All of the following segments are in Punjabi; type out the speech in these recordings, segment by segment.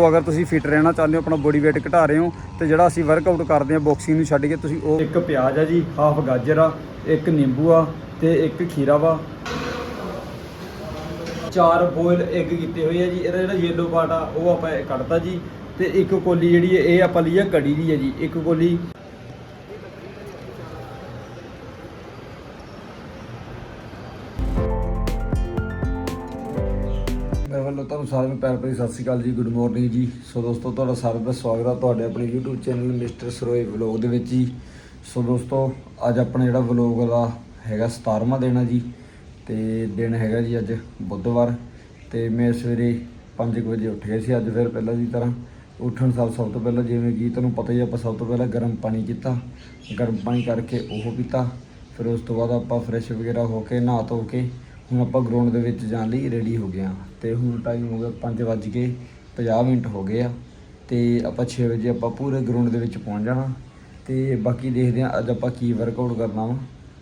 ਸੋ ਅਗਰ ਤੁਸੀਂ ਫਿਟ ਰਹਿਣਾ ਚਾਹੁੰਦੇ ਹੋ, ਆਪਣਾ ਬੋਡੀ weight ਘਟਾ ਰਹੇ ਹੋ, ਤੇ ਜਿਹੜਾ ਅਸੀਂ ਵਰਕਆਊਟ ਕਰਦੇ ਹਾਂ ਬਾਕਸਿੰਗ ਨੂੰ ਛੱਡ ਕੇ ਤੁਸੀਂ ਉਹ ਇੱਕ ਪਿਆਜ਼ ਆ ਜੀ ਹਾਫ ਗਾਜਰ ਆ, ਇੱਕ ਨਿੰਬੂ ਆ ਤੇ ਇੱਕ ਖੀਰਾ ਵਾ। ਚਾਰ ਬੋਇਲ ਐਗ ਕੀਤੇ ਹੋਏ ਆ ਜੀ, ਇਹਦਾ ਜਿਹੜਾ ਯੈਲੋ ਪਾਰਟ ਆ, ਉਹ ਆਪਾਂ ਇਹ ਕੱਢਤਾ ਜੀ, ਤੇ ਇੱਕ ਕੋਲੀ ਜਿਹੜੀ ਹੈ ਇਹ ਆਪਾਂ ਲਈ ਆ ਕੜੀ ਦੀ ਹੈ ਜੀ, ਇੱਕ ਕੋਲੀ ਸਾਰਿਆਂ ਨੂੰ ਪਿਆਰ ਭਰੀ ਸਤਿ ਸ਼੍ਰੀ ਅਕਾਲ ਜੀ ਗੁੱਡ ਮਾਰਨਿੰਗ ਜੀ। ਸੋ ਦੋਸਤੋ, ਤੁਹਾਡਾ ਸਾਰਿਆਂ ਦਾ ਸਵਾਗਤ ਹੈ ਤੁਹਾਡੇ ਆਪਣੇ YouTube channel mister Saroye vlog ਦੇ ਵਿੱਚ ਜੀ। ਸੋ ਦੋਸਤੋ, ਅੱਜ ਆਪਣਾ ਜਿਹੜਾ ਵਲੌਗ ਦਾ ਹੈਗਾ 17ਵਾਂ ਦਿਨ ਆ ਜੀ। ਤੇ ਦਿਨ ਹੈਗਾ ਜੀ ਅੱਜ ਬੁੱਧਵਾਰ। ਤੇ ਮੈਂ ਸਵੇਰੇ 5 ਵਜੇ ਉੱਠ ਗਿਆ ਸੀ, ਅੱਜ ਫਿਰ ਪਹਿਲਾਂ ਦੀ ਤਰ੍ਹਾਂ ਉੱਠਣ ਸਾਰ ਸਭ ਤੋਂ ਪਹਿਲਾਂ ਜਿਵੇਂ ਕਿ ਤੁਹਾਨੂੰ ਪਤਾ ਹੀ ਆਪਾਂ ਸਭ ਤੋਂ ਪਹਿਲਾਂ ਗਰਮ ਪਾਣੀ ਕੀਤਾ ਗਰਮ ਪਾਣੀ ਕਰਕੇ ਉਹ ਪੀਤਾ। ਫਿਰ ਉਸ ਤੋਂ ਬਾਅਦ ਆਪਾਂ ਫਰੈਸ਼ ਵਗੈਰਾ ਹੋ ਕੇ, ਨਹਾ ਧੋ ਕੇ ਹੁਣ ਆਪਾਂ ਗਰਾਊਂਡ ਦੇ ਵਿੱਚ ਜਾਣ ਲਈ ਰੈਡੀ ਹੋ ਗਏ ਹਾਂ। ਤੇ ਹੁਣ ਟਾਈਮ ਹੋ ਗਿਆ 5 ਵੱਜ ਕੇ 50 ਮਿੰਟ ਹੋ ਗਏ ਆ। ਤੇ ਆਪਾਂ 6 ਵਜੇ ਆਪਾਂ ਪੂਰੇ ਗਰਾਊਂਡ ਦੇ ਵਿੱਚ ਪਹੁੰਚ ਜਾਣਾ। ਤੇ ਬਾਕੀ ਦੇਖਦੇ ਹਾਂ ਅੱਜ ਆਪਾਂ ਕੀ ਵਰਕਆਊਟ ਕਰਨਾ ਵਾ।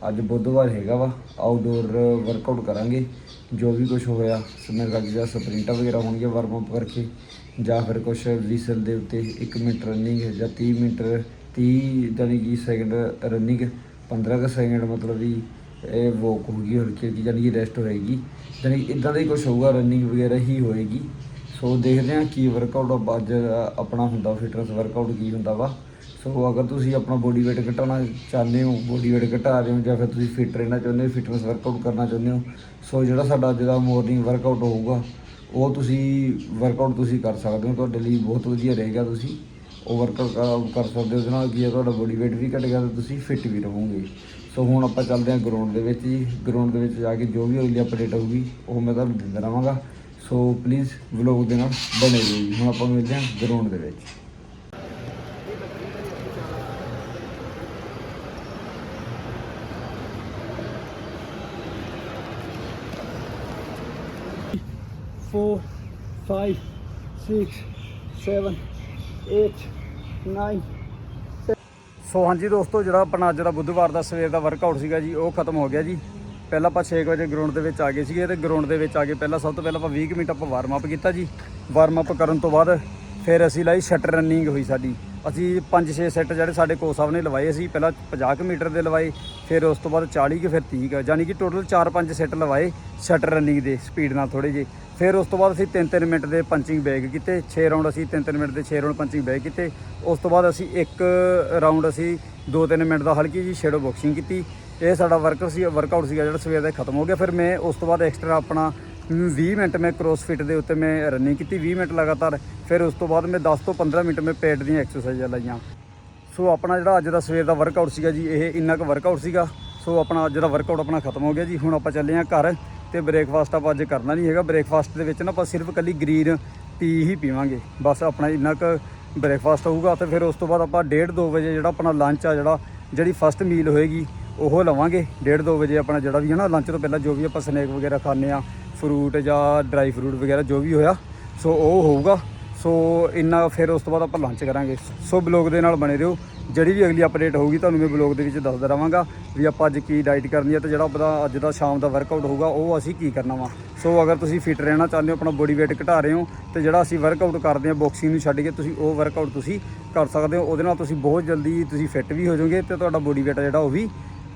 ਅੱਜ ਬੁੱਧਵਾਰ ਹੈਗਾ ਵਾ। ਆਊਟਡੋਰ ਵਰਕਆਊਟ ਕਰਾਂਗੇ। ਜੋ ਵੀ ਕੁਝ ਹੋਇਆ, ਸਮੇਂ ਲੱਗ ਜਾਂ ਸਪ੍ਰਿੰਟਾਂ ਵਗੈਰਾ ਹੋਣਗੀਆਂ ਵਾਰਮ ਅਪ ਕਰਕੇ। ਜਾਂ ਫਿਰ ਕੁਝ ਵੀਸਲ ਦੇ ਉੱਤੇ 1 ਮਿੰਟ ਰਨਿੰਗ ਜਾਂ 30 ਮਿੰਟ 30 ਜਾਨੀ ਕਿ ਸੈਕਿੰਡ ਰਨਿੰਗ 15 ਕੁ ਸੈਕਿੰਡ ਮਤਲਬ ਵੀ ਇਹ ਵੋਕ ਹੋਊਗੀ ਹਲਕੀ ਹਲਕੀ ਜਾਨੀ ਕਿ ਰੈਸਟ ਹੋਏਗੀ। ਜਾਨੀ ਕਿ ਇਦਾਂ ਦਾ ਹੀ ਕੁਝ ਹੋਊਗਾ ਰਨਿੰਗ ਵਗੈਰਾ ਹੀ ਹੋਏਗੀ। ਸੋ ਦੇਖਦੇ ਹਾਂ ਕੀ ਵਰਕਆਊਟ ਅੱਜ ਆਪਣਾ ਹੁੰਦਾ ਫਿਟਨੈਸ ਵਰਕਆਊਟ ਕੀ ਹੁੰਦਾ ਵਾ। ਸੋ ਅਗਰ ਤੁਸੀਂ ਆਪਣਾ ਬੋਡੀ weight ਘਟਾਉਣਾ ਚਾਹੁੰਦੇ ਹੋ ਬੋਡੀ weight ਘਟਾ ਰਹੇ ਹੋ ਜਾਂ ਫਿਰ ਤੁਸੀਂ ਫਿਟ ਰਹਿਣਾ ਚਾਹੁੰਦੇ ਹੋ ਫਿਟਨੈਸ ਵਰਕਆਊਟ ਕਰਨਾ ਚਾਹੁੰਦੇ ਹੋ ਸੋ ਜਿਹੜਾ ਸਾਡਾ ਅੱਜ ਦਾ ਮਾਰਨਿੰਗ ਵਰਕਆਊਟ ਹੋਊਗਾ, ਉਹ ਤੁਸੀਂ ਵਰਕਆਊਟ ਤੁਸੀਂ ਕਰ ਸਕਦੇ ਹੋ। ਤੁਹਾਡੇ ਲਈ ਬਹੁਤ ਵਧੀਆ ਰਹੇਗਾ ਤੁਸੀਂ। ਉਹ ਵਰਕਆਊਟ ਕਰ ਸਕਦੇ ਹੋ, ਉਹਦੇ ਨਾਲ ਕੀ ਹੈ ਤੁਹਾਡਾ ਬੋਡੀ weight ਵੀ ਘਟੇਗਾ ਤੇ ਤੁਸੀਂ ਫਿਟ ਵੀ ਰਹੋਗੇ। ਸੋ ਹੁਣ ਆਪਾਂ ਚੱਲਦੇ ਹਾਂ ਗਰਾਊਂਡ ਦੇ ਵਿੱਚ ਜੀ। ਗਰਾਊਂਡ ਦੇ ਵਿੱਚ ਜਾ ਕੇ ਜੋ ਵੀ ਅਗਲੀ ਅਪਡੇਟ ਹੋਊਗੀ ਉਹ ਮੈਂ ਤੁਹਾਨੂੰ ਦਿੰਦਾ ਰਹਾਂਗਾ। ਸੋ ਪਲੀਜ਼ ਵਲੌਗ ਦੇ ਨਾਲ ਬਣੇ ਰਹੋ ਜੀ। ਹੁਣ ਆਪਾਂ ਮਿਲਦੇ ਹਾਂ ਗਰਾਊਂਡ ਦੇ ਵਿੱਚ। Four, five, six, seven, eight, nine. ਸੋ ਹਾਂਜੀ ਦੋਸਤੋ, ਜਿਹੜਾ ਆਪਣਾ ਅੱਜ ਦਾ ਬੁੱਧਵਾਰ ਦਾ ਸਵੇਰ ਦਾ ਵਰਕਆਊਟ ਸੀਗਾ ਜੀ, ਉਹ ਖਤਮ ਹੋ ਗਿਆ ਜੀ। ਪਹਿਲਾਂ ਆਪਾਂ 6 ਵਜੇ ਗਰਾਊਂਡ ਦੇ ਵਿੱਚ ਆ ਗਏ ਸੀਗੇ ਤੇ ਗਰਾਊਂਡ ਦੇ ਵਿੱਚ ਆ ਕੇ ਪਹਿਲਾਂ ਸਭ ਤੋਂ ਪਹਿਲਾਂ ਆਪਾਂ 20 ਕੁ ਮਿੰਟ ਆਪਾਂ ਵਾਰਮ ਅਪ ਕੀਤਾ ਜੀ। ਵਾਰਮ ਅਪ ਕਰਨ ਤੋਂ ਬਾਅਦ ਫਿਰ ਅਸੀਂ ਲਾਈ ਸ਼ਟਰ ਰਨਿੰਗ ਹੋਈ ਸਾਡੀ। ਅਸੀਂ 5-6 ਸੈੱਟ ਜਿਹੜੇ ਸਾਡੇ ਕੋਚ ਸਾਹਿਬ ਨੇ ਲਵਾਏ ਸੀ, ਪਹਿਲਾਂ 50 ਕੁ ਮੀਟਰ ਦੇ ਲਵਾਏ, ਫਿਰ ਉਸ ਤੋਂ ਬਾਅਦ 40 ਕੁ, ਫਿਰ 30 ਕੁ ਯਾਨੀ ਕਿ ਟੋਟਲ 4-5 ਸੈੱਟ ਲਵਾਏ ਸ਼ਟਰ ਰਨਿੰਗ ਦੇ ਸਪੀਡ ਨਾਲ ਥੋੜੇ ਜੇ ਫਿਰ ਉਸ ਤੋਂ ਬਾਅਦ ਅਸੀਂ 3-3 ਮਿੰਟ ਦੇ ਪੰਚਿੰਗ ਬੈਗ ਕੀਤੇ 6 ਰਾਉਂਡ ਅਸੀਂ 3-3 ਮਿੰਟ ਦੇ 6 ਰਾਉਂਡ ਪੰਚਿੰਗ ਬੈਗ ਕੀਤੇ। ਉਸ ਤੋਂ ਬਾਅਦ ਅਸੀਂ ਇੱਕ ਰਾਉਂਡ ਅਸੀਂ 2-3 ਮਿੰਟ ਦਾ ਹਲਕੀ ਜੀ ਸ਼ੈਡੋ ਬਾਕਸਿੰਗ ਕੀਤੀ। ਇਹ ਸਾਡਾ ਵਰਕ ਸੀ ਵਰਕਆਊਟ ਸੀਗਾ ਜਿਹੜਾ ਸਵੇਰ ਦਾ ਖਤਮ ਹੋ ਗਿਆ। ਫਿਰ ਮੈਂ ਉਸ ਤੋਂ ਬਾਅਦ ਐਕਸਟਰਾ ਆਪਣਾ 20 ਮਿੰਟ ਮੈਂ ਕ੍ਰੋਸਫਿਟ ਦੇ ਉੱਤੇ ਮੈਂ ਰਨਿੰਗ ਕੀਤੀ 20 ਮਿੰਟ ਲਗਾਤਾਰ। ਫਿਰ ਉਸ ਤੋਂ ਬਾਅਦ ਮੈਂ 10 ਤੋਂ 15 ਮਿੰਟ ਮੈਂ ਪੇਟ ਦੀਆਂ ਐਕਸਰਸਾਈਜ਼ਾਂ ਲਾਈਆਂ। ਸੋ ਆਪਣਾ ਜਿਹੜਾ ਅੱਜ ਦਾ ਸਵੇਰ ਦਾ ਵਰਕਆਊਟ ਸੀਗਾ ਜੀ, ਇਹ ਇੰਨਾ ਕੁ ਵਰਕਆਊਟ ਸੀਗਾ। ਸੋ ਆਪਣਾ ਅੱਜ ਦਾ ਵਰਕਆਊਟ ਆਪਣਾ ਖਤਮ ਹੋ ਗਿਆ ਜੀ। ਹੁਣ ਆਪਾਂ ਚੱਲੇ ਹਾਂ ਘਰ। ਤੇ ਬ੍ਰੇਕਫਾਸਟ ਆਪਾਂ ਅੱਜ ਕਰਨਾ ਨਹੀਂ ਹੈਗਾ। ਬ੍ਰੇਕਫਾਸਟ ਦੇ ਵਿੱਚ ਨਾ ਆਪਾਂ ਸਿਰਫ ਕੱਲੀ ਗ੍ਰੀਨ ਟੀ ਹੀ ਪੀਵਾਂਗੇ। ਬਸ ਆਪਣਾ ਇੰਨਾ ਕੁ ਬ੍ਰੇਕਫਾਸਟ ਹੋਊਗਾ ਤੇ ਫਿਰ ਉਸ ਤੋਂ ਬਾਅਦ ਆਪਾਂ 1:30 2 ਵਜੇ ਜਿਹੜਾ ਆਪਣਾ ਲੰਚ ਆ ਜਿਹੜਾ, ਜਿਹੜੀ ਫਸਟ ਮੀਲ ਹੋਏਗੀ, ਉਹ ਲਵਾਂਗੇ। 1:30 2 ਵਜੇ ਆਪਣਾ ਜਿਹੜਾ ਵੀ ਹੈ ਨਾ ਲੰਚ ਤੋਂ ਪਹਿਲਾਂ ਜੋ ਵੀ ਆਪਾਂ ਸਨੈਕ ਵਗੈਰਾ ਖਾਂਦੇ ਆ ਫਰੂਟ ਜਾਂ ਡਰਾਈ ਫਰੂਟ ਵਗੈਰਾ ਜੋ ਵੀ ਹੋਇਆ, ਸੋ ਉਹ ਹੋਊਗਾ। ਸੋ ਇੰਨਾ ਫਿਰ ਉਸ ਤੋਂ ਬਾਅਦ ਆਪਾਂ ਲੰਚ ਕਰਾਂਗੇ। ਸੋ ਬਲੌਗ ਦੇ ਨਾਲ ਬਣੇ ਰਹੋ। ਜਿਹੜੀ ਵੀ ਅਗਲੀ ਅਪਡੇਟ ਹੋਊਗੀ, ਤੁਹਾਨੂੰ ਮੈਂ ਬਲੌਗ ਦੇ ਵਿੱਚ ਦੱਸਦਾ ਰਵਾਂਗਾ ਵੀ ਆਪਾਂ ਅੱਜ ਕੀ ਡਾਈਟ ਕਰਨੀ ਹੈ ਤੇ ਜਿਹੜਾ ਆਪਣਾ ਅੱਜ ਦਾ ਸ਼ਾਮ ਦਾ ਵਰਕਆਊਟ ਹੋਊਗਾ, ਉਹ ਅਸੀਂ ਕੀ ਕਰਨਾ ਵਾ। ਸੋ ਅਗਰ ਤੁਸੀਂ ਫਿਟ ਰਹਿਣਾ ਚਾਹੁੰਦੇ ਹੋ, ਆਪਣਾ ਬੋਡੀ weight ਘਟਾ ਰਹੇ ਹੋ, ਤੇ ਜਿਹੜਾ ਅਸੀਂ ਵਰਕਆਊਟ ਕਰਦੇ ਹਾਂ ਬਾਕਸਿੰਗ ਨੂੰ ਛੱਡ ਕੇ ਤੁਸੀਂ ਉਹ ਵਰਕਆਊਟ ਤੁਸੀਂ ਕਰ ਸਕਦੇ ਹੋ। ਉਹਦੇ ਨਾਲ ਤੁਸੀਂ ਬਹੁਤ ਜਲਦੀ ਤੁਸੀਂ ਫਿੱਟ ਵੀ ਹੋ ਜਾਓਗੇ ਤੇ ਤੁਹਾਡਾ ਬੋਡੀ weight ਆ ਜਿਹੜਾ ਉਹ ਵੀ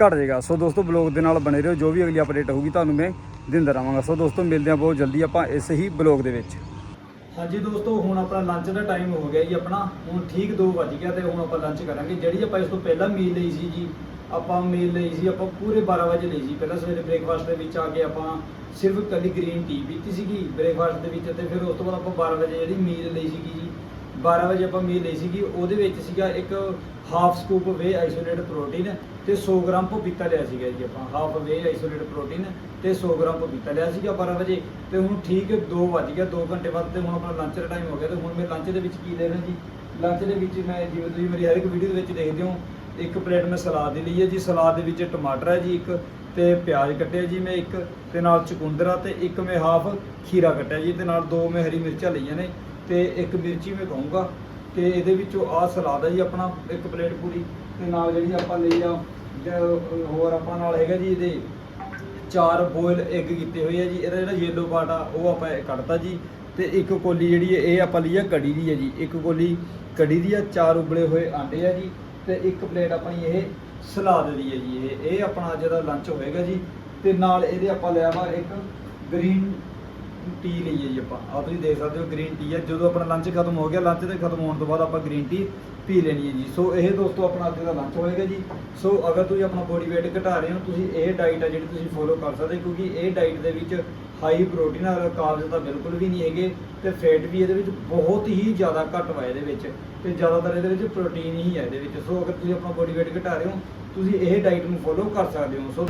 ਘਟ ਜਾਏਗਾ। ਸੋ ਦੋਸਤੋ ਬਲੌਗ ਦੇ ਨਾਲ ਬਣੇ ਰਹੋ। ਜੋ ਵੀ ਅਗਲੀ ਅਪਡੇਟ ਹੋਊਗੀ, ਤੁਹਾਨੂੰ ਮੈਂ ਦਿੰਦਾ ਰਵਾਂਗਾ। ਸੋ ਦੋਸਤੋ, ਮਿਲਦੇ ਹਾਂ ਬਹੁਤ ਜਲਦੀ ਆਪਾਂ ਇਸ ਹੀ ਬਲੌਗ ਦੇ ਵਿੱਚ। ਹਾਂਜੀ ਦੋਸਤੋ, ਹੁਣ ਆਪਣਾ ਲੰਚ ਦਾ ਟਾਈਮ ਹੋ ਗਿਆ ਜੀ ਆਪਣਾ। ਹੁਣ ਠੀਕ 2 ਵਜ ਗਿਆ ਤੇ ਹੁਣ ਆਪਾਂ ਲੰਚ ਕਰਾਂਗੇ। ਜਿਹੜੀ ਆਪਾਂ ਇਸ ਤੋਂ ਪਹਿਲਾਂ ਮੀਲ ਲਈ ਸੀ ਜੀ, ਆਪਾਂ ਮੀਲ ਲਈ ਸੀ, ਆਪਾਂ ਪੂਰੇ 12 ਵਜੇ ਲਈ ਸੀ। ਪਹਿਲਾਂ ਸਵੇਰੇ ਬ੍ਰੇਕਫਾਸਟ ਦੇ ਵਿੱਚ ਆ ਕੇ ਆਪਾਂ ਸਿਰਫ ਕੱਲੀ ਗ੍ਰੀਨ ਟੀ ਪੀਤੀ ਸੀਗੀ ਬ੍ਰੇਕਫਾਸਟ ਦੇ ਵਿੱਚ ਤੇ ਫਿਰ ਉਸ ਤੋਂ ਬਾਅਦ ਆਪਾਂ 12 ਵਜੇ ਜਿਹੜੀ ਮੀਲ ਲਈ ਸੀਗੀ ਜੀ 12 ਵਜੇ ਆਪਾਂ ਮੀਲ ਲਈ ਸੀਗੀ, ਉਹਦੇ ਵਿੱਚ ਸੀਗਾ ਇੱਕ half scoop whey isolate protein ਤੇ 100 ਗ੍ਰਾਮ ਪਪੀਤਾ ਲਿਆ ਸੀਗਾ ਜੀ ਆਪਾਂ ਹਾਫ ਵੇ ਆਈਸੋਲੇਟ ਪ੍ਰੋਟੀਨ ਤੇ 100 ਗ੍ਰਾਮ ਪਪੀਤਾ ਲਿਆ ਸੀਗਾ 12 ਵਜੇ ਤੇ ਹੁਣ ਠੀਕ 2 ਵੱਜ ਗਿਆ 2 ਘੰਟੇ ਬਾਅਦ ਤੇ ਹੁਣ ਆਪਣਾ ਲੰਚ ਦਾ ਟਾਈਮ ਹੋ ਗਿਆ ਤੇ ਹੁਣ ਮੈਂ ਲੰਚ ਦੇ ਵਿੱਚ ਕੀ ਲੈ ਰਿਹਾ ਜੀ? ਲੰਚ ਦੇ ਵਿੱਚ ਮੈਂ ਜਿਵੇਂ ਤੁਸੀਂ ਮੇਰੀ ਹਰ ਇੱਕ ਵੀਡੀਓ ਦੇ ਵਿੱਚ ਦੇਖਦੇ ਹੋ, ਇੱਕ ਪਲੇਟ ਮੈਂ ਸਲਾਦ ਦੀ ਲਈ ਹੈ ਜੀ, ਸਲਾਦ ਦੇ ਵਿੱਚ ਟਮਾਟਰ ਹੈ ਜੀ ਇੱਕ ਤੇ ਪਿਆਜ਼ ਕੱਟਿਆ ਜੀ ਮੈਂ ਇੱਕ ਤੇ ਨਾਲ ਚੁਕੰਦਰਾ ਤੇ ਇੱਕ ਮੈਂ ਹਾਫ ਖੀਰਾ ਕੱਟਿਆ ਜੀ ਤੇ ਨਾਲ ਦੋ ਮੈਂ ਹਰੀ ਮਿਰਚਾਂ ਲਈਆਂ ਨੇ। ਤੇ ਇੱਕ ਮਿਰਚੀ ਮੈਂ ਕਹੂੰਗਾ ਤੇ ਇਹਦੇ ਵਿੱਚੋਂ ਆਹ ਸਲਾਦ ਹੈ ਜੀ ਆਪਣਾ, ਇੱਕ ਪਲੇਟ ਪੂਰੀ। ਤੇ ਨਾਲ ਜਿਹੜੀ ਆਪਾਂ ਲਈ ਆ ਹੋਰ ਆਪਾਂ ਨਾਲ ਹੈਗਾ ਜੀ ਇਹਦੇ ਚਾਰ ਬੋਇਲ ਐਗ ਕੀਤੇ ਹੋਏ ਆ ਜੀ। ਇਹਦਾ ਜਿਹੜਾ ਯੈਲੋ ਪਾਰਟ ਆ, ਉਹ ਆਪਾਂ ਇਹ ਕੱਢਤਾ ਜੀ। ਤੇ ਇੱਕ ਕੋਲੀ ਜਿਹੜੀ ਹੈ ਇਹ ਆਪਾਂ ਲਈ ਆ ਕੜੀ ਦੀ ਹੈ ਜੀ। ਇੱਕ ਕੋਲੀ ਕੜੀ ਦੀ ਆ, ਚਾਰ ਉਬਲੇ ਹੋਏ ਆਂਡੇ ਆ ਜੀ। ਤੇ ਇੱਕ ਪਲੇਟ ਆਪਣੀ ਇਹ ਸਲਾਦ ਦੀ ਹੈ ਜੀ। ਇਹ ਇਹ ਆਪਣਾ ਜਿਹੜਾ ਲੰਚ ਹੋਏਗਾ ਜੀ। ਤੇ ਨਾਲ ਇਹਦੇ ਆਪਾਂ ਲਿਆ ਵਾ ਇੱਕ ਗ੍ਰੀਨ ਟੀ ਲਈ ਹੈ ਜੀ ਆਪਾਂ। ਆ ਤੁਸੀਂ ਦੇਖ ਸਕਦੇ ਹੋ ਗ੍ਰੀਨ ਟੀ ਹੈ। ਜਦੋਂ ਆਪਣਾ ਲੰਚ ਖਤਮ ਹੋ ਗਿਆ ਲੰਚ ਤੇ ਖਤਮ ਹੋਣ ਤੋਂ ਬਾਅਦ ਆਪਾਂ ਗ੍ਰੀਨ ਟੀ ਪੀ ਲੈਣੀ ਹੈ ਜੀ। ਸੋ ਇਹ ਦੋਸਤੋ ਆਪਣਾ ਅੱਜ ਦਾ ਲੰਚ ਹੋਏਗਾ ਜੀ। ਸੋ ਅਗਰ ਤੁਸੀਂ ਆਪਣਾ ਬੋਡੀ weight ਘਟਾ ਰਹੇ ਹੋ, ਤੁਸੀਂ ਇਹ ਡਾਈਟ ਹੈ ਜਿਹੜੀ ਤੁਸੀਂ ਫੋਲੋ ਕਰ ਸਕਦੇ ਕਿਉਂਕਿ ਇਹ ਡਾਈਟ ਦੇ ਵਿੱਚ ਹਾਈ ਪ੍ਰੋਟੀਨ ਔਰ ਕਾਰਬਸ ਤਾਂ ਬਿਲਕੁਲ ਵੀ ਨਹੀਂ ਹੈਗੇ ਤੇ ਫੈਟ ਵੀ ਇਹਦੇ ਵਿੱਚ ਬਹੁਤ ਹੀ ਜ਼ਿਆਦਾ ਘੱਟ ਵਾ ਇਹਦੇ ਵਿੱਚ ਤੇ ਜ਼ਿਆਦਾਤਰ ਇਹਦੇ ਵਿੱਚ ਪ੍ਰੋਟੀਨ ਹੀ ਹੈ ਇਹਦੇ ਵਿੱਚ। ਸੋ ਅਗਰ ਤੁਸੀਂ ਆਪਣਾ ਬੋਡੀ weight ਘਟਾ ਰਹੇ ਹੋ, ਤੁਸੀਂ ਇਹ ਡਾਈਟ ਨੂੰ ਫੋਲੋ ਕਰ ਸਕਦੇ ਹੋ। ਸੋ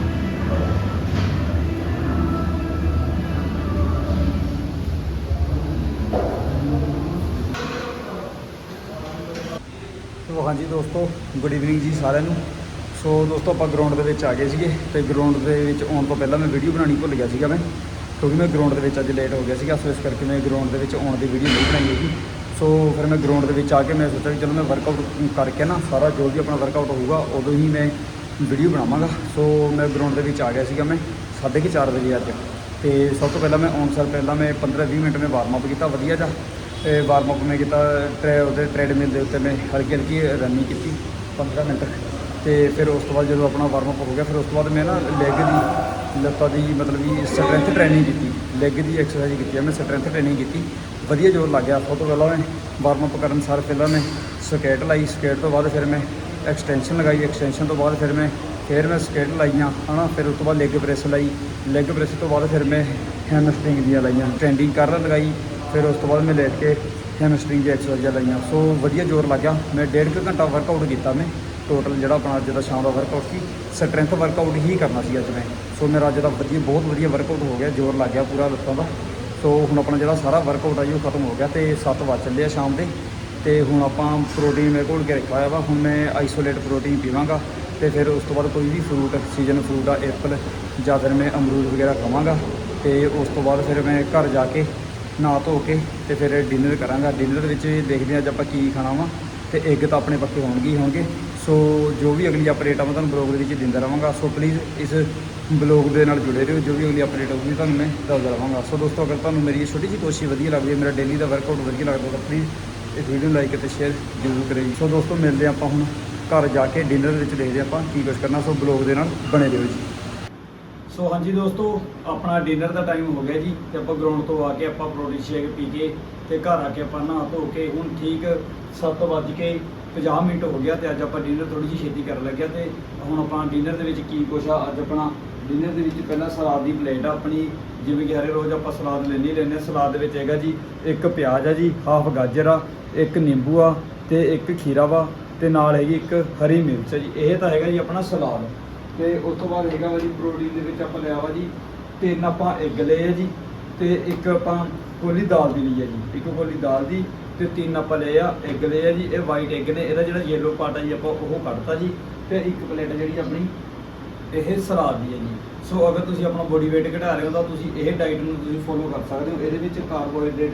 ਸੋ ਹਾਂਜੀ ਦੋਸਤੋ ਗੁੱਡ ਇਵਨਿੰਗ ਜੀ ਸਾਰਿਆਂ ਨੂੰ। ਸੋ ਦੋਸਤੋ, ਆਪਾਂ ਗਰਾਊਂਡ ਦੇ ਵਿੱਚ ਆ ਗਏ ਸੀਗੇ ਤੇ ਗਰਾਊਂਡ ਦੇ ਵਿੱਚ ਆਉਣ ਤੋਂ ਪਹਿਲਾਂ ਮੈਂ ਵੀਡੀਓ ਬਣਾਉਣੀ ਭੁੱਲ ਗਿਆ ਸੀਗਾ ਮੈਂ, ਕਿਉਂਕਿ ਮੈਂ ਗਰਾਊਂਡ ਦੇ ਵਿੱਚ ਅੱਜ ਲੇਟ ਹੋ ਗਿਆ ਸੀਗਾ, ਸੋ ਇਸ ਕਰਕੇ ਮੈਂ ਗਰਾਊਂਡ ਦੇ ਵਿੱਚ ਆਉਣ ਦੀ ਵੀਡੀਓ ਨਹੀਂ ਬਣਾਈ ਹੈਗੀ। ਸੋ ਫਿਰ ਮੈਂ ਗਰਾਊਂਡ ਦੇ ਵਿੱਚ ਆ ਕੇ ਮੈਂ ਸੋਚਿਆ ਕਿ ਚਲੋ ਮੈਂ ਵਰਕਆਊਟ ਕਰਕੇ ਨਾ ਸਾਰਾ ਜੋ ਵੀ ਆਪਣਾ ਵਰਕਆਊਟ ਹੋਊਗਾ, ਉਦੋਂ ਹੀ ਮੈਂ ਵੀਡੀਓ ਬਣਾਵਾਂਗਾ। ਸੋ ਮੈਂ ਗਰਾਊਂਡ ਦੇ ਵਿੱਚ ਆ ਗਿਆ ਸੀਗਾ ਮੈਂ 4:30 ਵਜੇ ਅੱਜ। ਤੇ ਸਭ ਤੋਂ ਪਹਿਲਾਂ ਮੈਂ ਆਉਣ ਸਾਰ ਪਹਿਲਾਂ ਮੈਂ 15-20 ਮਿੰਟ ਮੈਂ ਵਾਰਮ ਅਪ ਕੀਤਾ, ਵਧੀਆ ਜਿਹਾ। ਤੇ ਵਾਰਮ ਅਪ ਮੈਂ ਕੀਤਾ ਟ੍ਰੇ ਉਹਦੇ ਟ੍ਰੈਡਮਿਲ ਦੇ ਉੱਤੇ ਮੈਂ ਹਲਕੀ ਹਲਕੀ ਰਨਿੰਗ ਕੀਤੀ 15 ਮਿੰਟ। ਤੇ ਫਿਰ ਉਸ ਤੋਂ ਬਾਅਦ ਜਦੋਂ ਆਪਣਾ ਵਾਰਮ ਅਪ ਹੋ ਗਿਆ, ਫਿਰ ਉਸ ਤੋਂ ਬਾਅਦ ਮੈਂ ਨਾ ਲੈਗ ਦੀ ਲੱਤਾਂ ਦੀ ਮਤਲਬ ਕਿ ਸਟਰੈਂਥ ਟ੍ਰੇਨਿੰਗ ਕੀਤੀ ਲੈਗ ਦੀ ਐਕਸਰਸਾਈਜ਼ ਕੀਤੀ ਮੈਂ ਸਟਰੈਂਥ ਟ੍ਰੇਨਿੰਗ ਕੀਤੀ। ਵਧੀਆ ਜ਼ੋਰ ਲੱਗ ਗਿਆ ਸਭ ਤੋਂ ਪਹਿਲਾਂ ਮੈਂ ਵਾਰਮ ਅਪ ਕਰਨ ਸਾਰ ਪਹਿਲਾਂ ਮੈਂ ਸਕੇਟ ਲਾਈ ਸਕੇਟ ਤੋਂ ਬਾਅਦ ਫਿਰ ਮੈਂ ਐਕਸਟੈਂਸ਼ਨ ਲਗਾਈ ਐਕਸਟੈਂਸ਼ਨ ਤੋਂ ਬਾਅਦ ਫਿਰ ਮੈਂ ਫਿਰ ਮੈਂ ਸਕੇਟ ਲਾਈਆਂ, ਹਨਾ, ਫਿਰ ਉਸ ਤੋਂ ਬਾਅਦ ਲੈਗ ਪ੍ਰੈਸ ਲਾਈ। ਲੈਗ ਪ੍ਰੈਸ ਤੋਂ ਬਾਅਦ ਫਿਰ ਮੈਂ ਹੈਮਸਟਰਿੰਗ ਦੀਆਂ ਲਾਈਆਂ ਸਟੈਂਡਿੰਗ ਕਰਨ ਲਗਾਈ ਫਿਰ ਉਸ ਤੋਂ ਬਾਅਦ ਮੈਂ ਲੇਟ ਕੇ ਹੈਮਸਟਰਿੰਗ ਦੀ ਐਕਸਰਸਾਈਜ਼ਾਂ ਲਾਈਆਂ। ਸੋ ਵਧੀਆ ਜ਼ੋਰ ਲੱਗਿਆ ਮੈਂ ਡੇਢ ਕੁ ਘੰਟਾ ਵਰਕਆਊਟ ਕੀਤਾ ਮੈਂ। ਟੋਟਲ ਜਿਹੜਾ ਆਪਣਾ ਅੱਜ ਦਾ ਸ਼ਾਮ ਦਾ ਵਰਕਆਊਟ ਸੀ ਸਟਰੈਂਥ ਵਰਕਆਊਟ ਹੀ ਕਰਨਾ ਸੀ ਅੱਜ ਮੈਂ। ਸੋ ਮੇਰਾ ਅੱਜ ਦਾ ਵਧੀਆ, ਬਹੁਤ ਵਧੀਆ ਵਰਕਆਊਟ ਹੋ ਗਿਆ। ਜ਼ੋਰ ਲੱਗ ਗਿਆ ਪੂਰਾ ਲੱਤਾਂ ਦਾ। ਸੋ ਹੁਣ ਆਪਣਾ ਜਿਹੜਾ ਸਾਰਾ ਵਰਕਆਊਟ ਆ ਜੀ, ਉਹ ਖਤਮ ਹੋ ਗਿਆ ਤੇ 7 ਵਜ ਚੱਲੇ ਆ ਸ਼ਾਮ ਦੇ। ਤੇ ਹੁਣ ਆਪਾਂ ਪ੍ਰੋਟੀਨ ਮੇਰੇ ਕੋਲ ਕੇ ਰੱਖਿਆ ਵਾ। ਹੁਣ ਮੈਂ ਆਈਸੋਲੇਟ ਪ੍ਰੋਟੀਨ ਪੀਵਾਂਗਾ ਤੇ ਫਿਰ ਉਸ ਤੋਂ ਬਾਅਦ ਕੋਈ ਵੀ ਫਰੂਟ ਸੀਜ਼ਨ ਫਰੂਟ ਆ ਐਪਲ ਜਾਂ ਫਿਰ ਮੈਂ ਅਮਰੂਦ ਵਗੈਰਾ ਖਾਵਾਂਗਾ। ਤੇ ਉਸ ਤੋਂ ਬਾਅਦ ਫਿਰ ਮੈਂ ਘਰ ਜਾ ਕੇ ਨਹਾ ਧੋ ਕੇ ਤੇ ਫਿਰ ਡਿਨਰ ਕਰਾਂਗਾ। ਡਿਨਰ ਦੇ ਵਿੱਚ ਦੇਖਦੇ ਹਾਂ ਅੱਜ ਆਪਾਂ ਕੀ ਖਾਣਾ ਵਾ ਤੇ ਐਗ ਤਾਂ ਆਪਣੇ ਪੱਕੇ ਹੋਣਗੇ ਹੀ ਹੋਣਗੇ। ਸੋ ਜੋ ਵੀ ਅਗਲੀ ਅਪਡੇਟ ਆ, ਮੈਂ ਤੁਹਾਨੂੰ ਬਲੌਗ ਦੇ ਵਿੱਚ ਦਿੰਦਾ ਰਹਾਂਗਾ। ਸੋ ਪਲੀਜ਼ ਇਸ ਬਲੌਗ ਦੇ ਨਾਲ ਜੁੜੇ ਰਹੋ। ਜੋ ਵੀ ਅਗਲੀ ਅਪਡੇਟ ਹੋਊਗੀ ਤੁਹਾਨੂੰ ਮੈਂ ਦੱਸਦਾ ਰਹਾਂਗਾ। ਸੋ ਦੋਸਤੋ, ਅਗਰ ਤੁਹਾਨੂੰ ਮੇਰੀ ਇਹ ਛੋਟੀ ਜਿਹੀ ਕੋਸ਼ਿਸ਼ ਵਧੀਆ ਲੱਗਦੀ ਹੈ, ਮੇਰਾ ਡੇਲੀ ਦਾ ਵਰਕਆਊਟ ਵਧੀਆ ਲੱਗਦਾ, ਤਾਂ ਪਲੀਜ਼ ਇਸ ਵੀਡੀਓ ਨੂੰ ਲਾਈਕ ਅਤੇ ਸ਼ੇਅਰ ਜ਼ਰੂਰ ਕਰਿਓ ਸੋ ਦੋਸਤੋ, ਮਿਲਦੇ ਹਾਂ ਆਪਾਂ ਹੁਣ ਘਰ ਜਾ ਕੇ। ਡਿਨਰ ਦੇ ਵਿੱਚ ਦੇਖਦੇ ਹਾਂ ਆਪਾਂ ਕੀ ਕੁਝ ਕਰਨਾ। ਸੋ ਬਲੌਗ ਦੇ ਨਾਲ ਬਣੇ ਰਹੋ ਜੀ। ਸੋ ਹਾਂਜੀ ਦੋਸਤੋ, ਆਪਣਾ ਡਿਨਰ ਦਾ ਟਾਈਮ ਹੋ ਗਿਆ ਜੀ ਤੇ ਆਪਾਂ ਗਰਾਊਂਡ ਤੋਂ ਆ ਕੇ ਆਪਾਂ ਪ੍ਰੋਟੀਨ ਸ਼ੇਕ ਪੀ ਕੇ ਤੇ ਘਰ ਆ ਕੇ ਆਪਾਂ ਨਹਾ ਧੋ ਕੇ ਹੁਣ ਠੀਕ 7 ਵੱਜ ਕੇ 50 ਮਿੰਟ ਹੋ ਗਿਆ ਤੇ ਅੱਜ ਆਪਾਂ ਡਿਨਰ ਥੋੜੀ ਜਿਹੀ ਛੇਤੀ ਕਰਨ ਲੱਗਿਆ ਤੇ ਹੁਣ ਆਪਾਂ ਡਿਨਰ ਦੇ ਵਿੱਚ ਕੀ ਕੁਛ ਆ, ਅੱਜ ਆਪਣਾ ਡਿਨਰ ਦੇ ਵਿੱਚ ਪਹਿਲਾਂ ਸਲਾਦ ਦੀ ਪਲੇਟ ਆ ਆਪਣੀ, ਜਿਵੇਂ ਕਿ ਹਰੇ ਰੋਜ਼ ਆਪਾਂ ਸਲਾਦ ਲੈਣੀ ਹੀ ਲੈਂਦੇ ਹਾਂ। ਸਲਾਦ ਦੇ ਵਿੱਚ ਹੈਗਾ ਜੀ ਇੱਕ ਪਿਆਜ਼ ਆ ਜੀ ਹਾਫ ਗਾਜਰ ਆ, ਇੱਕ ਨਿੰਬੂ ਆ ਤੇ ਇੱਕ ਖੀਰਾ ਵਾ ਤੇ ਨਾਲ ਹੈਗੀ ਇੱਕ ਹਰੀ ਮਿਰਚ ਆ ਜੀ। ਇਹ ਤਾਂ ਹੈਗਾ ਜੀ ਆਪਣਾ ਸਲਾਦ। ਤੇ ਉਸ ਤੋਂ ਬਾਅਦ ਹੈਗਾ ਵਾ ਜੀ ਪ੍ਰੋਟੀਨ ਦੇ ਵਿੱਚ ਆਪਾਂ ਲਿਆ ਵਾ ਜੀ, ਤਿੰਨ ਆਪਾਂ ਐਗ ਲਏ ਆ ਜੀ, ਤੇ ਇੱਕ ਆਪਾਂ ਕੋਲੀ ਦਾਲ ਦੀ ਲਈ ਆ ਜੀ, ਇੱਕ ਕੋਲੀ ਦਾਲ ਦੀ ਤੇ ਤਿੰਨ ਆਪਾਂ ਲਏ ਆ ਐਗ ਲਏ ਆ ਜੀ, ਇਹ ਵਾਈਟ ਐਗ ਨੇ, ਇਹਦਾ ਜਿਹੜਾ ਯੈਲੋ ਪਾਰਟ ਆ ਜੀ ਆਪਾਂ ਉਹ ਕੱਢਤਾ ਜੀ, ਤੇ ਇੱਕ ਪਲੇਟ ਜਿਹੜੀ ਆਪਣੀ ਇਹ ਸਲਾਦ ਦੀ ਹੈ ਜੀ। ਸੋ ਅਗਰ ਤੁਸੀਂ ਆਪਣਾ ਬੋਡੀ weight ਘਟਾ ਰਹੇ ਹੋ ਤਾਂ ਤੁਸੀਂ ਇਹ ਡਾਈਟ ਨੂੰ ਤੁਸੀਂ ਫੋਲੋ ਕਰ ਸਕਦੇ ਹੋ, ਇਹਦੇ ਵਿੱਚ ਕਾਰਬੋਹਾਈਡਰੇਟ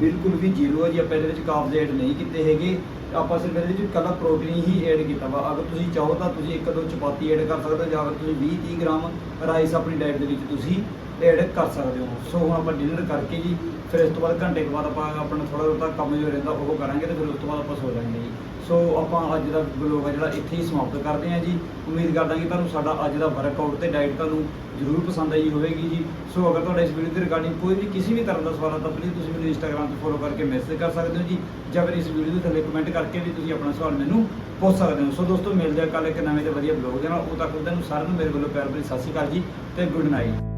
ਬਿਲਕੁਲ ਵੀ ਜ਼ੀਰੋ ਹੈ ਜੀ, ਆਪਾਂ ਇਹਦੇ ਵਿੱਚ ਕਾਰਬਸ ਐਡ ਨਹੀਂ ਕੀਤੇ ਹੈਗੇ। ਆਪਾਂ ਸਿਰਫ ਇਹਦੇ ਵਿੱਚ ਇਕੱਲਾ ਪ੍ਰੋਟੀਨ ਹੀ ਐਡ ਕੀਤਾ ਵਾ। ਅਗਰ ਤੁਸੀਂ ਚਾਹੋ ਤਾਂ ਤੁਸੀਂ ਇੱਕ ਦੋ ਚਪਾਤੀ ਐਡ ਕਰ ਸਕਦੇ ਹੋ, ਜਾਂ ਅਗਰ ਤੁਸੀਂ 20 30 ਗ੍ਰਾਮ ਰਾਈਸ ਆਪਣੀ ਡਾਈਟ ਦੇ ਵਿੱਚ ਤੁਸੀਂ ਐਡ ਕਰ ਸਕਦੇ ਹੋ। ਸੋ ਹੁਣ ਆਪਾਂ ਡਿਨਰ ਕਰਕੇ ਜੀ, ਫਿਰ ਇਸ ਤੋਂ ਬਾਅਦ ਘੰਟੇ ਕੁ ਬਾਅਦ ਆਪਾਂ ਆਪਣਾ ਥੋੜਾ ਬਹੁਤਾ ਕੰਮ ਜੋ ਰਹਿੰਦਾ ਉਹ ਕਰਾਂਗੇ ਤੇ ਫਿਰ ਉਸ ਤੋਂ ਬਾਅਦ ਆਪਾਂ ਸੋ ਜਾਵਾਂਗੇ ਜੀ। ਸੋ ਆਪਾਂ ਅੱਜ ਦਾ ਬਲੌਗ ਆ ਜਿਹੜਾ ਇੱਥੇ ਹੀ ਸਮਾਪਤ ਕਰਦੇ ਹਾਂ ਜੀ। ਉਮੀਦ ਕਰਦਾ ਕਿ ਤੁਹਾਨੂੰ ਸਾਡਾ ਅੱਜ ਦਾ ਵਰਕਆਊਟ ਤੇ ਡਾਈਟ ਤੁਹਾਨੂੰ ਜ਼ਰੂਰ ਪਸੰਦ ਆਈ ਹੋਵੇਗੀ ਜੀ। ਸੋ ਅਗਰ ਤੁਹਾਡਾ ਇਸ ਵੀਡੀਓ ਦੇ ਰਿਗਾਰਡਿੰਗ ਕੋਈ ਵੀ ਕਿਸੇ ਵੀ ਤਰ੍ਹਾਂ ਦਾ ਸਵਾਲ ਆ, ਤਾਂ ਪਲੀਜ਼ ਤੁਸੀਂ ਮੈਨੂੰ ਇੰਸਟਾਗ੍ਰam ਤੇ ਫੋਲੋ ਕਰਕੇ ਮੈਸੇਜ ਕਰ ਸਕਦੇ ਹੋ ਜੀ। ਜਾਂ ਫਿਰ ਇਸ ਵੀਡੀਓ ਦੇ ਥੱਲੇ ਕਮੈਂਟ ਕਰਕੇ ਵੀ ਤੁਸੀਂ ਆਪਣਾ ਸਵਾਲ ਮੈਨੂੰ ਪੁੱਛ ਸਕਦੇ ਹੋ। ਸੋ ਦੋਸਤੋ, ਮਿਲਦੇ ਆ ਕੱਲ ਇੱਕ ਨਵੇਂ ਤੇ ਵਧੀਆ ਬਲੌਗ ਦੇ ਨਾਲ। ਉਹ ਤੱਕ ਤੁਹਾਨੂੰ ਸਾਰਿਆਂ ਨੂੰ ਮੇਰੇ ਵੱਲੋਂ ਪਿਆਰ ਭਰੀ ਸਤਿ ਸ਼੍ਰੀ ਅਕਾਲ ਜੀ ਤੇ ਗੁੱਡ ਨਾਈਟ